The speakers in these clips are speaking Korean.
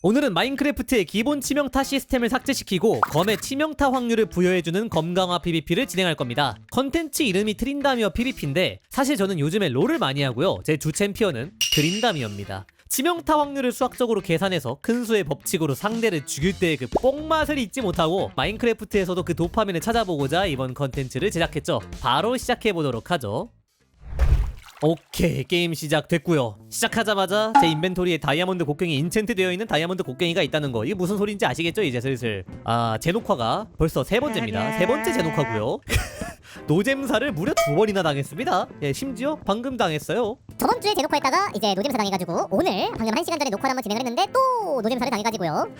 오늘은 마인크래프트의 기본 치명타 시스템을 삭제시키고 검의 치명타 확률을 부여해주는 검강화 PVP를 진행할 겁니다. 컨텐츠 이름이 트린다미어 PVP인데 사실 저는 요즘에 롤을 많이 하고요. 제 주 챔피언은 트린다미어입니다. 치명타 확률을 수학적으로 계산해서 큰 수의 법칙으로 상대를 죽일 때의 그 뽕맛을 잊지 못하고 마인크래프트에서도 그 도파민을 찾아보고자 이번 컨텐츠를 제작했죠. 바로 시작해보도록 하죠. 오케이 게임 시작됐고요. 시작하자마자 제 인벤토리에 다이아몬드 곡괭이 인챈트 되어 있는 다이아몬드 곡괭이가 있다는 거. 이게 무슨 소리인지 아시겠죠 이제 슬슬? 아 제녹화가 벌써 세 번째입니다. 세 번째 제녹화고요. 노잼사를 무려 두 번이나 당했습니다. 예 심지어 방금 당했어요. 저번 주에 제녹화했다가 이제 노잼사 당해가지고 오늘 방금 한 시간 전에 녹화를 한번 진행을 했는데 또 노잼사를 당해가지고요.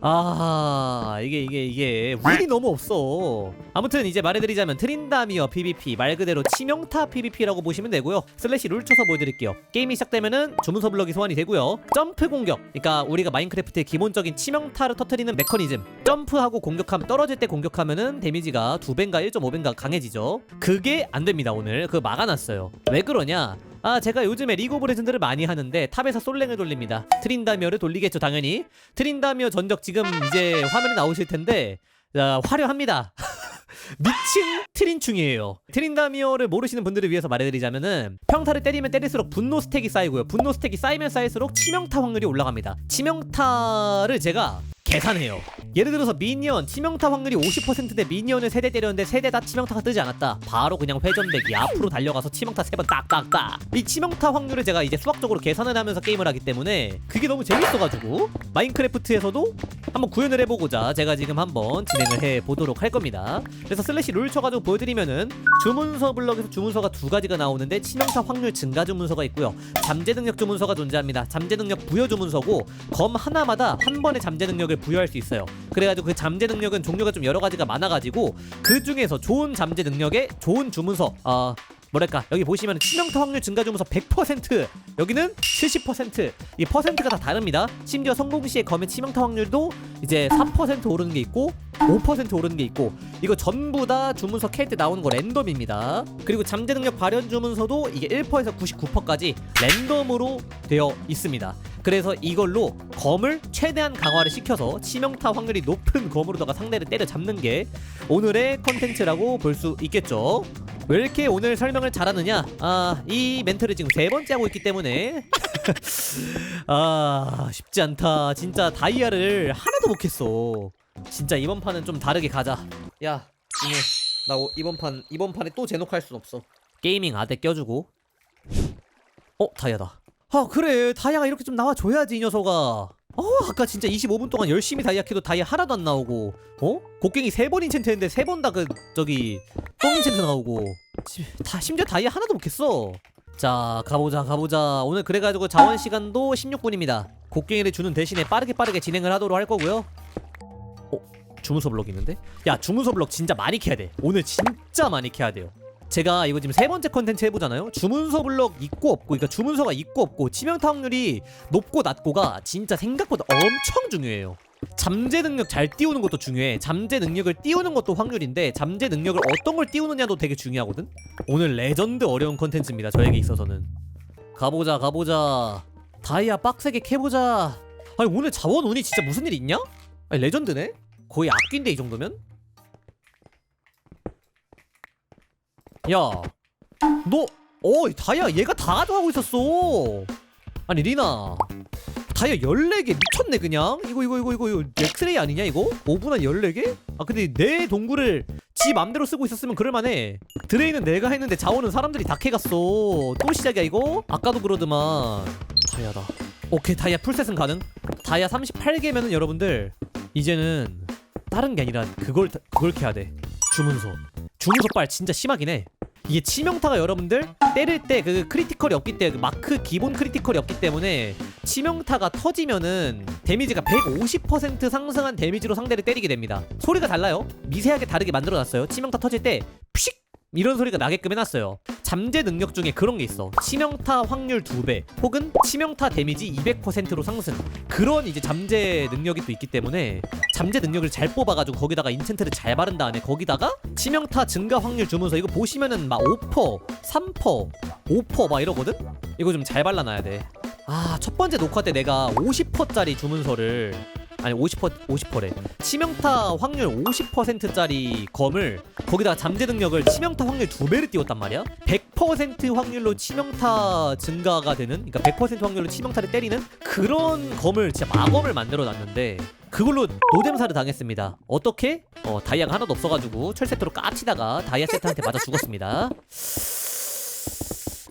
아 이게 이게 이게 윌이 너무 없어. 아무튼 이제 말해드리자면 트린다미어 PVP 말 그대로 치명타 PVP라고 보시면 되고요. 슬래시 룰 쳐서 보여드릴게요. 게임이 시작되면은 주문서 블럭이 소환이 되고요. 점프 공격 그러니까 우리가 마인크래프트의 기본적인 치명타를 터트리는 메커니즘. 점프하고 공격하면 떨어질 때 공격하면은 데미지가 2배인가 1.5배인가 강해지죠. 그게 안 됩니다 오늘. 그거 막아놨어요. 왜 그러냐 아 제가 요즘에 리그 오브 레전드를 많이 하는데 탑에서 솔랭을 돌립니다. 트린다미어를 돌리겠죠 당연히. 트린다미어 전적 지금 이제 화면에 나오실 텐데 자, 화려합니다. 미친 트린충이에요. 트린다미어를 모르시는 분들을 위해서 말해드리자면은 평타를 때리면 때릴수록 분노 스택이 쌓이고요. 분노 스택이 쌓이면 쌓일수록 치명타 확률이 올라갑니다. 치명타를 제가 계산해요. 예를 들어서 미니언 치명타 확률이 50%대 미니언을 세대 때렸는데 세대 다 치명타가 뜨지 않았다. 바로 그냥 회전대기 앞으로 달려가서 치명타 세 번 딱딱딱. 이 치명타 확률을 제가 이제 수학적으로 계산을 하면서 게임을 하기 때문에 그게 너무 재밌어가지고 마인크래프트에서도 한번 구현을 해보고자 제가 지금 한번 진행을 해 보도록 할 겁니다. 그래서 슬래시 룰 쳐가지고 보여드리면은 주문서 블럭에서 주문서가 두 가지가 나오는데 치명타 확률 증가 주문서가 있고요. 잠재 능력 주문서가 존재합니다. 잠재 능력 부여 주문서고 검 하나마다 한 번의 잠재 능력을 부여할 수 있어요. 그래가지고 그 잠재 능력은 종류가 좀 여러 가지가 많아가지고 그 중에서 좋은 잠재 능력에 좋은 주문서 아 뭐랄까 여기 보시면 치명타 확률 증가 주문서 100% 여기는 70%이 퍼센트가 다 다릅니다. 심지어 성공 시의 검의 치명타 확률도 이제 3% 오르는 게 있고 5% 오르는 게 있고 이거 전부 다 주문서 캘 때 나오는 거 랜덤입니다. 그리고 잠재 능력 발현 주문서도 이게 1%에서 99%까지 랜덤으로 되어 있습니다. 그래서 이걸로 검을 최대한 강화를 시켜서 치명타 확률이 높은 검으로다가 상대를 때려 잡는 게 오늘의 컨텐츠라고 볼 수 있겠죠. 왜 이렇게 오늘 설명을 잘하느냐? 아, 이 멘트를 지금 세 번째 하고 있기 때문에 아, 쉽지 않다. 진짜 다이아를 하나도 못 캤어. 진짜 이번 판은 좀 다르게 가자. 야, 이나 오- 이번 판 이번 판에 또 제녹할 순 없어. 게이밍 아대 껴주고. 어, 다이아다. 아, 그래. 다이아가 이렇게 좀 나와 줘야지 이 녀석아. 어, 아까 진짜 25분 동안 열심히 다이아 캐도 다이아 하나도 안 나오고. 어? 곡괭이 세번 인챈트 했는데 세 번 다 그 저기 똥 인챈트 나오고. 지- 다 심지어 다이아 하나도 못 캤어. 자, 가보자, 가보자. 오늘 그래가지고 자원 시간도 16분입니다. 곡괭이를 주는 대신에 빠르게 빠르게 진행을 하도록 할 거고요. 어, 주문서 블럭 있는데? 야, 주문서 블럭 진짜 많이 캐야 돼. 오늘 진짜 많이 캐야 돼요. 제가 이거 지금 세 번째 컨텐츠 해보잖아요. 주문서 블럭 있고 없고, 그러니까 주문서가 있고 없고, 치명타 확률이 높고 낮고가 진짜 생각보다 엄청 중요해요. 잠재 능력 잘 띄우는 것도 중요해. 잠재 능력을 띄우는 것도 확률인데, 잠재 능력을 어떤 걸 띄우느냐도 되게 중요하거든. 오늘 레전드 어려운 컨텐츠입니다. 저에게 있어서는. 가보자, 가보자. 다이아 빡세게 캐보자. 아니 오늘 자원 운이 진짜 무슨 일 있냐? 아니 레전드네? 거의 악기인데 이 정도면? 야, 너, 어, 다이아 얘가 다 가져가고 있었어. 아니 리나, 다이아 14개 미쳤네 그냥. 이거 이거 이거 이거 이거 엑스레이 아니냐 이거? 5분 한 14개? 아 근데 내 동굴을 지 맘대로 쓰고 있었으면 그럴만해. 드레이는 내가 했는데 자원은 사람들이 다 캐갔어. 또 시작이야 이거? 아까도 그러더만. 다이아다. 오케이 다이아 풀셋은 가능. 다이아 38개면은 여러분들 이제는 다른 게 아니라 그걸 그걸 캐야 돼. 주문서. 주문서 빨 진짜 심하긴 해. 이게 치명타가 여러분들 때릴 때 그 크리티컬이 없기 때문에 그 마크 기본 크리티컬이 없기 때문에 치명타가 터지면은 데미지가 150% 상승한 데미지로 상대를 때리게 됩니다. 소리가 달라요. 미세하게 다르게 만들어놨어요. 치명타 터질 때 픽 이런 소리가 나게끔 해놨어요. 잠재 능력 중에 그런 게 있어. 치명타 확률 2배 혹은 치명타 데미지 200%로 상승. 그런 이제 잠재 능력이 또 있기 때문에 잠재 능력을 잘 뽑아가지고 거기다가 인챈트를 잘 바른 다음에 거기다가 치명타 증가 확률 주면서 이거 보시면은 막 5%, 3%, 5%막 이러거든? 이거 좀 잘 발라놔야 돼. 아 첫 번째 녹화 때 내가 50%짜리 주문서를 아니 50% 50%래. 치명타 확률 50%짜리 검을 거기다가 잠재 능력을 치명타 확률 두 배를 띄웠단 말이야. 100% 확률로 치명타 증가가 되는 그러니까 100% 확률로 치명타를 때리는 그런 검을 진짜 마검을 만들어 놨는데 그걸로 노잼사를 당했습니다. 어떻게? 어 다이아가 하나도 없어가지고 철세트로 까치다가 다이아 세트한테 맞아 죽었습니다.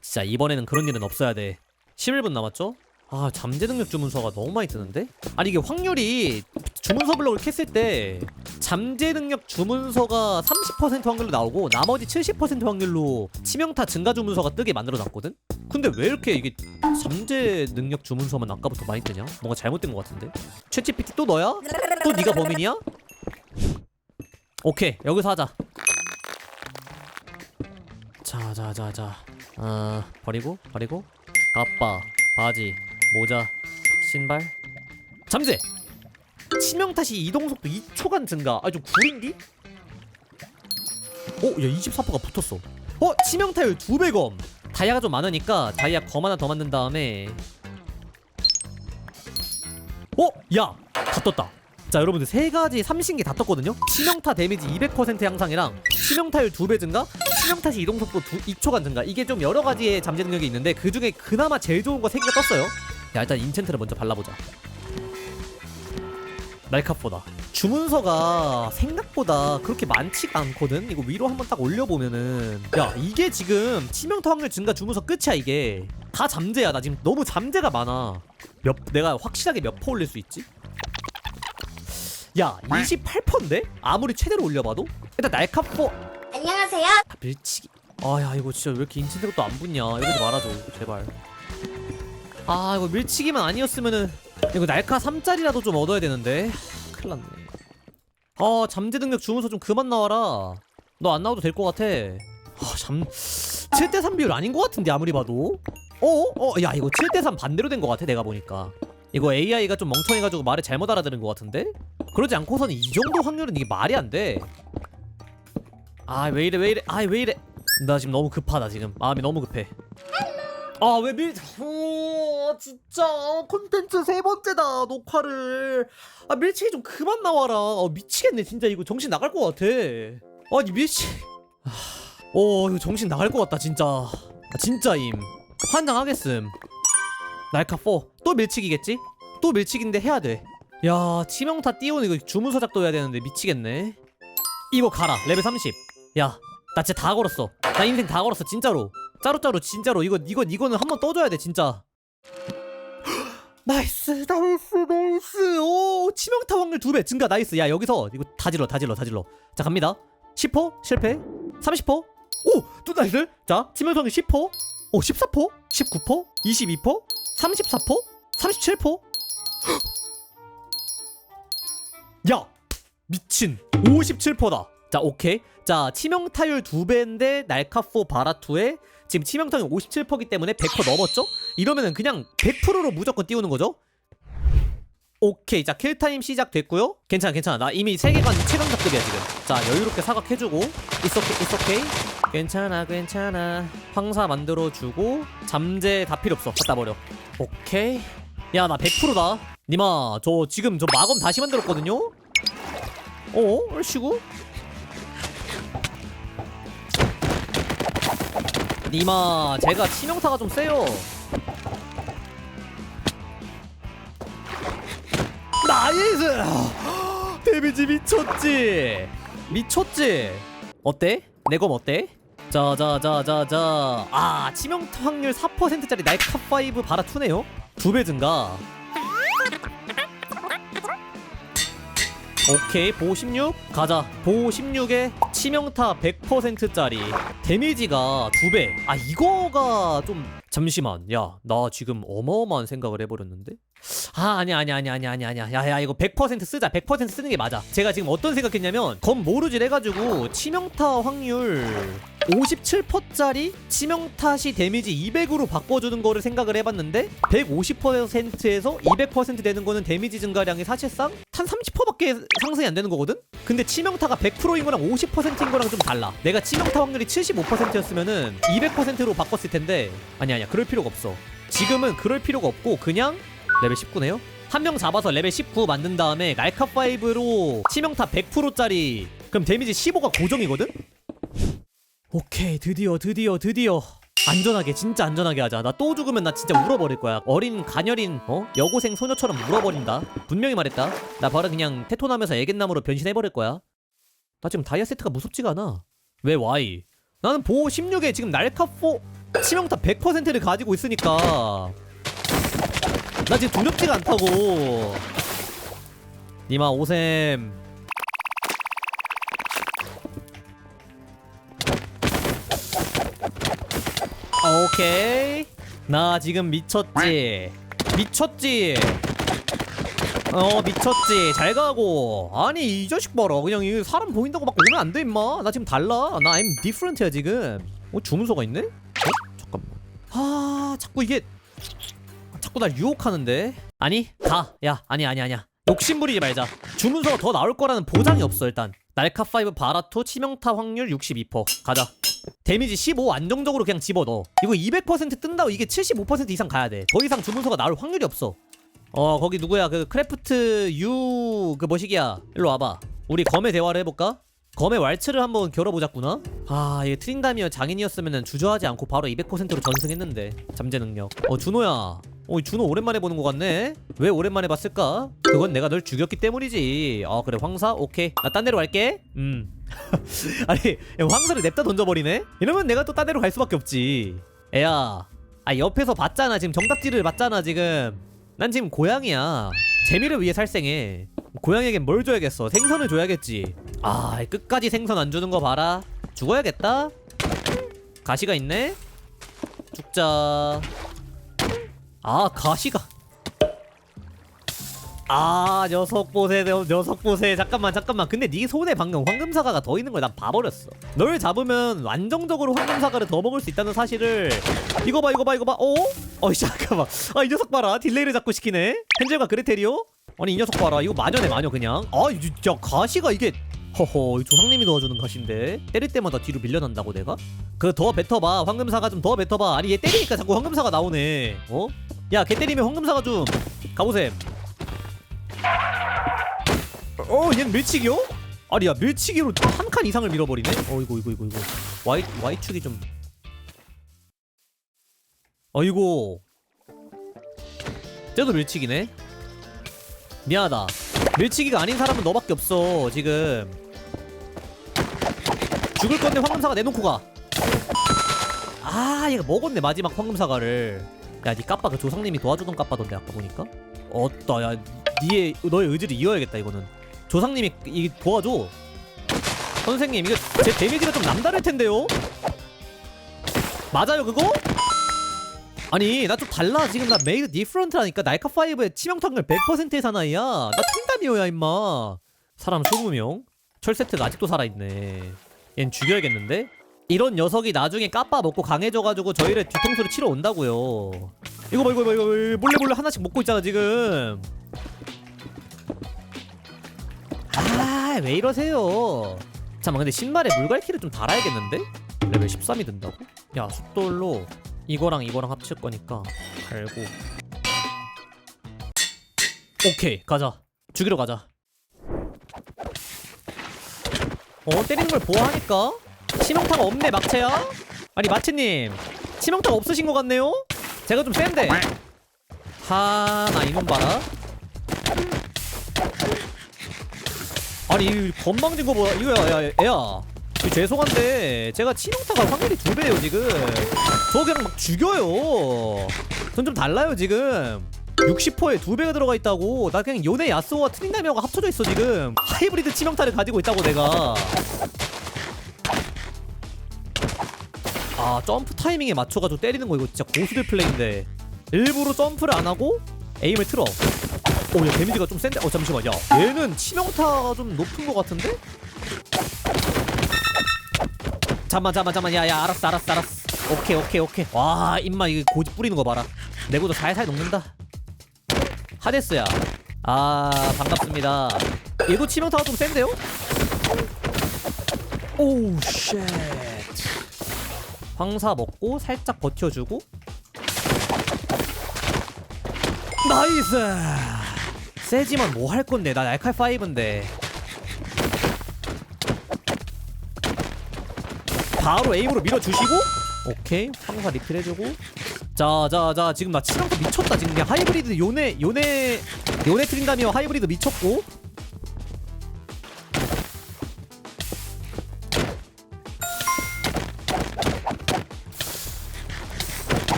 진짜 이번에는 그런 일은 없어야 돼. 11분 남았죠? 아 잠재 능력 주문서가 너무 많이 뜨는데? 아니 이게 확률이 주문서 블록을 캤을 때 잠재 능력 주문서가 30% 확률로 나오고 나머지 70% 확률로 치명타 증가 주문서가 뜨게 만들어 놨거든? 근데 왜 이렇게 이게 잠재 능력 주문서만 아까부터 많이 뜨냐? 뭔가 잘못된 것 같은데? 챗GPT 또 너야? 또 네가 범인이야? 오케이 여기서 하자 자자자자 아 버리고 버리고 가빠 바지 모자 신발 잠재 치명타시 이동 속도 2초간 증가 아 좀 구린디? 어? 야 24%가 붙었어 어? 치명 타율 2배 검 다이아가 좀 많으니까 다이아 검 하나 더 만든 다음에 어? 야! 다 떴다 자 여러분들 세 가지 삼신기 다 떴거든요 치명타 데미지 200% 향상이랑 치명타율 2배 증가 치명타시 이동속도 2, 2초간 증가 이게 좀 여러 가지의 잠재 능력이 있는데 그 중에 그나마 제일 좋은 거 3개가 떴어요 야 일단 인챈트를 먼저 발라보자. 날카보다. 주문서가 생각보다 그렇게 많지가 않거든? 이거 위로 한번 딱 올려보면은. 야 이게 지금 치명타 확률 증가 주문서 끝이야 이게. 다 잠재야. 나 지금 너무 잠재가 많아. 몇 내가 확실하게 몇 퍼 올릴 수 있지? 야 28%인데? 아무리 최대로 올려봐도? 일단 날카포. 안녕하세요. 아, 밀치기. 아야 이거 진짜 왜 이렇게 인챈트가 또 안 붙냐? 이러지 말아줘 제발 아 이거 밀치기만 아니었으면은 이거 날카 3짜리라도 좀 얻어야 되는데. 큰일 났네. 아 잠재 능력 주문서 좀 그만 나와라. 너 안 나와도 될 것 같아. 아잠 7대3 비율 아닌 것 같은데 아무리 봐도. 어? 어? 야 이거 7대3 반대로 된 것 같아 내가 보니까. 이거 AI가 좀 멍청해가지고 말을 잘못 알아들은 것 같은데? 그러지 않고서는 이 정도 확률은 이게 말이 안돼. 아 왜 이래 왜 이래. 아 왜 이래. 나 지금 너무 급하다 지금. 마음이 너무 급해 아 왜 밀... 오 진짜. 콘텐츠 세 번째다 녹화를. 아 밀치기 좀 그만 나와라. 어, 미치겠네 진짜. 이거 정신 나갈 것 같아. 아니 밀치 아, 오 이거 정신 나갈 것 같다 진짜. 아, 진짜임. 환장하겠음. 날카 4 또 밀치기겠지? 또 밀치기인데 해야 돼야 치명타 띄우는 이거 주문서 작도 해야 되는데 미치겠네. 이거 가라 레벨 30 야, 나 진짜 다 걸었어. 나 인생 다 걸었어, 진짜로. 짜로짜로 진짜로 이거 이거 이거는 한번 떠줘야 돼, 진짜. 나이스, 나이스, 나이스. 오, 치명타 확률 두 배 증가, 나이스. 야, 여기서 이거 다 질러, 다 질러, 다 질러. 자, 갑니다. 10% 실패, 30%. 오, 또 나이스. 자, 치명타 확률 10%, 오, 14%, 19%, 22%, 34%, 37%. 야, 미친. 57%다. 자, 오케이. 자, 치명타율 2배인데 날카4 바라2에 지금 치명타율 57%이기 때문에 100% 넘었죠? 이러면은 그냥 100%로 무조건 띄우는 거죠? 오케이. 자, 킬타임 시작됐고요. 괜찮아, 괜찮아. 나 이미 세계관 최강작급이야, 지금. 자, 여유롭게 사각해주고. It's okay. 괜찮아, 괜찮아. 황사 만들어주고. 잠재 다 필요 없어. 갖다 버려. 오케이. 야, 나 100%다. 니마, 저 지금 저 마검 다시 만들었거든요? 어? 얼씨구? 니마 제가 치명타가 좀 세요. 나이스! 데미지 미쳤지? 미쳤지? 어때? 내 검 어때? 자자자자자. 아 치명타 확률 4%짜리 날카5 바라2네요. 두 배 증가. 오케이 보호 16 가자. 보호 16에 치명타 100%짜리 데미지가 2배. 아 이거가 좀 잠시만. 야 나 지금 어마어마한 생각을 해버렸는데 아 아니야 아니야 아니야 아니야 아니야 아니야. 야야 이거 100% 쓰자. 100% 쓰는 게 맞아. 제가 지금 어떤 생각했냐면 검 모르질 해가지고 치명타 확률 57%짜리 치명타시 데미지 200으로 바꿔주는 거를 생각을 해봤는데 150%에서 200% 되는 거는 데미지 증가량이 사실상 한 30%밖에 상승이 안 되는 거거든? 근데 치명타가 100%인 거랑 50%인 거랑 좀 달라. 내가 치명타 확률이 75%였으면은 200%로 바꿨을 텐데 아니 아니야. 그럴 필요가 없어. 지금은 그럴 필요가 없고 그냥 레벨 19네요? 한 명 잡아서 레벨 19 만든 다음에 날카5로 치명타 100%짜리. 그럼 데미지 15가 고정이거든? 오케이 드디어 드디어 드디어. 안전하게 진짜 안전하게 하자. 나 또 죽으면 나 진짜 울어버릴 거야. 어린 가녀린 어? 여고생 소녀처럼 울어버린다. 분명히 말했다. 나 바로 그냥 테토나면서 애견나무로 변신해버릴 거야. 나 지금 다이아 세트가 무섭지가 않아. 왜 Y 나는 보호 16에 지금 날카포 치명타 100%를 가지고 있으니까 나 지금 두렵지가 않다고. 니마 오셈 오케이. 나 지금 미쳤지. 미쳤지. 어 미쳤지. 잘 가고. 아니 이 자식 봐라. 그냥 이 사람 보인다고 막 오면 안 돼 임마. 나 지금 달라. 나 I'm different야 지금. 어 주문서가 있네? 어? 잠깐만. 아 자꾸 이게 자꾸 날 유혹하는데? 아니 가야 아니 아니 아니야. 욕심 부리지 말자. 주문서가 더 나올 거라는 보장이 없어 일단. 날카5 바라토 치명타 확률 62% 가자. 데미지 15 안정적으로 그냥 집어넣어. 이거 200% 뜬다고 이게 75% 이상 가야 돼더 이상 주문서가 나올 확률이 없어. 어 거기 누구야? 그 크래프트 유 그 뭐시기야? 일로 와봐. 우리 검의 대화를 해볼까? 검의 왈츠를 한번 겨뤄보자꾸나? 아 이게 트린다미어 장인이었으면 주저하지 않고 바로 200%로 전승했는데. 잠재 능력. 어 준호야 어 준호 오랜만에 보는 것 같네. 왜 오랜만에 봤을까? 그건 내가 널 죽였기 때문이지. 어 그래 황사? 오케이. 나 딴 데로 갈게. 음. 아니 황사를 냅다 던져버리네? 이러면 내가 또 딴 데로 갈 수밖에 없지. 애야 아 옆에서 봤잖아. 지금 정답지를 봤잖아 지금. 난 지금 고양이야. 재미를 위해 살생해. 고양이에겐 뭘 줘야겠어? 생선을 줘야겠지. 아 끝까지 생선 안 주는 거 봐라. 죽어야겠다. 가시가 있네. 죽자 아 가시가. 아 녀석 보세 녀- 녀석 보세. 잠깐만 잠깐만. 근데 네 손에 방금 황금사과가 더 있는 걸 난 봐버렸어. 널 잡으면 안정적으로 황금사과를 더 먹을 수 있다는 사실을 이거 봐 이거 봐 이거 봐. 어? 어 잠깐만. 아 이 녀석 봐라. 딜레이를 자꾸 시키네. 헨젤과 그레텔이요? 아니 이 녀석 봐라. 이거 마녀네 마녀 그냥. 아 진짜 가시가 이게 허허 이 조상님이 도와주는 가시인데. 때릴 때마다 뒤로 밀려난다고 내가? 그 더 뱉어봐. 황금사가 좀 더 뱉어봐. 아니 얘 때리니까 자꾸 황금사가 나오네. 어? 야걔 때리면 황금사가 좀 가보셈 어, 얘는 밀치기요? 아니 야 밀치기로 한 칸 이상을 밀어버리네. 어 이거 이거 이거 이거. Y Y 축이 좀. 어이고. 쟤도 밀치기네. 미안하다. 밀치기가 아닌 사람은 너밖에 없어 지금. 죽을 건데 황금사가 내놓고 가. 아 얘가 먹었네 마지막 황금사과를. 야니 까빠 그 조상님이 도와주던 까빠던데 아까 보니까. 어따 야 니의 너의 의지를 이어야겠다 이거는. 조상님이 이 도와줘. 선생님 이거 제 데미지가 좀 남다를 텐데요. 맞아요 그거? 아니 나 좀 달라 지금 나 메이드 디프런트라니까 날카 5의 치명타율 100%의 사나이야. 나 틴다미오야 임마. 사람 20명. 철 세트가 아직도 살아있네. 얜 죽여야겠는데? 이런 녀석이 나중에 까빠 먹고 강해져가지고 저희를 뒤통수를 치러 온다고요. 이거 봐 이거 봐 이거 봐 몰래 몰래 하나씩 먹고 있잖아 지금. 아왜 이러세요 잠깐만 근데 신발에 물갈퀴를 좀 달아야겠는데? 레벨 13이 된다고? 야 숫돌로 이거랑 이거랑 합칠 거니까 달고 오케이 가자 죽이러 가자 어 때리는 걸 보아하니까 치명타가 없네 막채야. 아니 마채님. 치명타가 없으신 것 같네요? 제가 좀 센데. 하나 이놈 봐라. 아니 이 건방진 거 뭐야 이거 야, 야 애야. 죄송한데 제가 치명타가 확률이 두 배예요 지금. 저 그냥 막 죽여요. 전 좀 달라요 지금. 60%에 두 배가 들어가 있다고. 나 그냥 요네 야스오와 트린다미어가 합쳐져 있어 지금. 하이브리드 치명타를 가지고 있다고 내가 아 점프 타이밍에 맞춰가지고 때리는 거 이거 진짜 고수들 플레이인데. 일부러 점프를 안 하고 에임을 틀어. 오야 데미지가 좀 센데? 어 잠시만. 야 얘는 치명타가 좀 높은 것 같은데? 잠만 잠만 잠만. 야야 알았어 알았어 알았어. 오케이 오케이 오케이. 와 임마 이거 고집 뿌리는 거 봐라. 내고도 살살 녹는다. 하데스야. 아 반갑습니다. 얘도 치명타가 좀 센데요? 오우 쉣 황사 먹고 살짝 버텨주고. 나이스! 세지만 뭐 할 건데? 나 날칼 5인데. 바로 에임으로 밀어주시고. 오케이. 황사 리필 해주고. 자자자. 지금 나 치명타 미쳤다. 지금 그냥 하이브리드 요네 요네 요네 트린다미어 하이브리드 미쳤고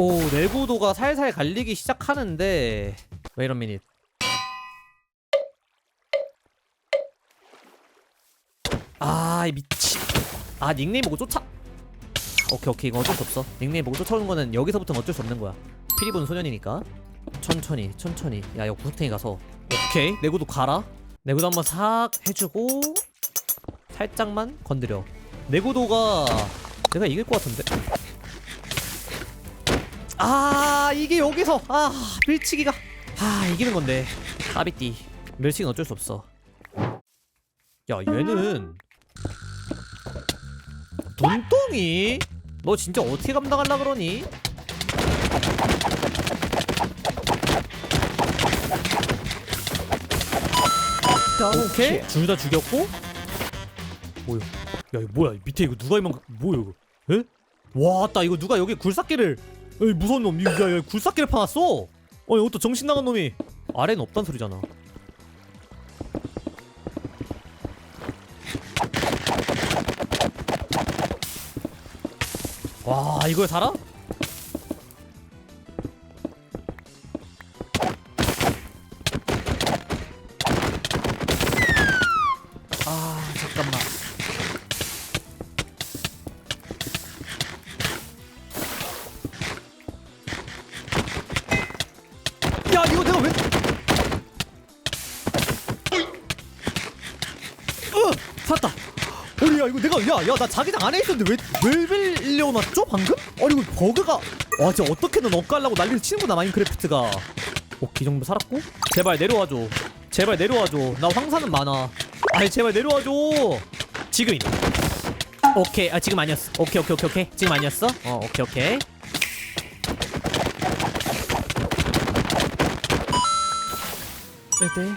오 내구도가 살살 갈리기 시작하는데. 왜 이런 미닛? 아이 미친. 아 닉네임 보고 쫓아. 오케이 오케이. 이거 어쩔 수 없어. 닉네임 보고 쫓아오는 거는 여기서부터는 어쩔 수 없는 거야. 피리 부는 소년이니까. 천천히 천천히. 야 이거 구석탱이 가서. 오케이. 내구도 가라. 내구도 한번 싹 해주고 살짝만 건드려. 내구도가 내가 이길 것 같은데 아 이게 여기서 아 밀치기가. 아 이기는 건데. 까비띠 밀치기는 어쩔 수 없어. 야 얘는 돈덩이? 너 진짜 어떻게 감당하려 그러니? 오케이. 둘 다 죽였고. 뭐야? 야 이거 뭐야? 밑에 이거 누가 이만 뭐야 이거? 에? 와따 이거 누가 여기 굴삭기를 에이 무서운 놈. 야, 야 굴삭기를 파놨어. 어 이것도 정신 나간 놈이. 아래는 없단 소리잖아. 와 이걸 살아? 아 살았다. 아니 야 이거 내가 야 야 나 자기장 안에 있었는데 왜왜 빌려놨죠 방금? 아니 이거 버그가 와 진짜 어떻게든 엇갈라고 난리를 치는구나 마인크래프트가. 오케이 이 정도 살았고? 제발 내려와줘. 제발 내려와줘. 나 황사는 많아. 아니 제발 내려와줘. 지금이다 오케이. 아 지금 아니었어. 오케이 오케이 오케이 오케이. 지금 아니었어? 어 오케이 오케이. 일대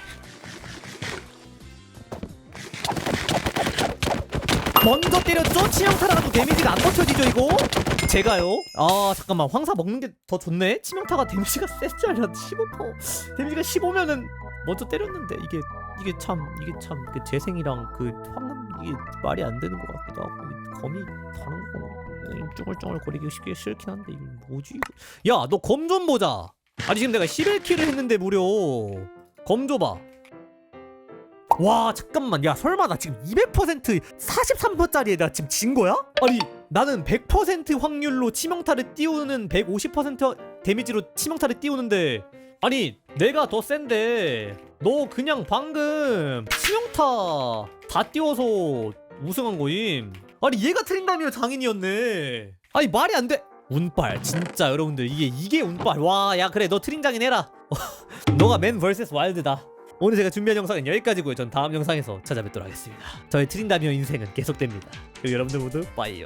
먼저 때렸죠? 치명 타라가도 데미지가 안 버텨지죠 이거? 제가요? 아 잠깐만 황사 먹는 게 더 좋네? 치명타가 데미지가 셌지 않냐 15% 데미지가 15면은 먼저 때렸는데 이게 이게 참 이게 참 그 재생이랑 그 황금 이게 말이 안 되는 것 같기도 하고 이 검이 다른 거 쭈글쭈글 거리기 쉽게 싫긴 한데 이게 뭐지 야 너 검 좀 보자 아니 지금 내가 11킬을 했는데 무려 검 줘봐 와 잠깐만. 야 설마 나 지금 200% 43%짜리에 나 지금 진 거야? 아니 나는 100% 확률로 치명타를 띄우는 150% 데미지로 치명타를 띄우는데. 아니 내가 더 센데. 너 그냥 방금 치명타 다 띄워서 우승한 거임. 아니 얘가 트린다미어 장인이었네. 아니 말이 안돼. 운빨. 진짜 여러분들 이게 이게 운빨. 와 야 그래. 너 트린장인 해라. 너가 맨 vs 와일드다 오늘 제가 준비한 영상은 여기까지고요. 전 다음 영상에서 찾아뵙도록 하겠습니다. 저의 트린다미어 인생은 계속됩니다. 그리고 여러분들 모두 빠이요.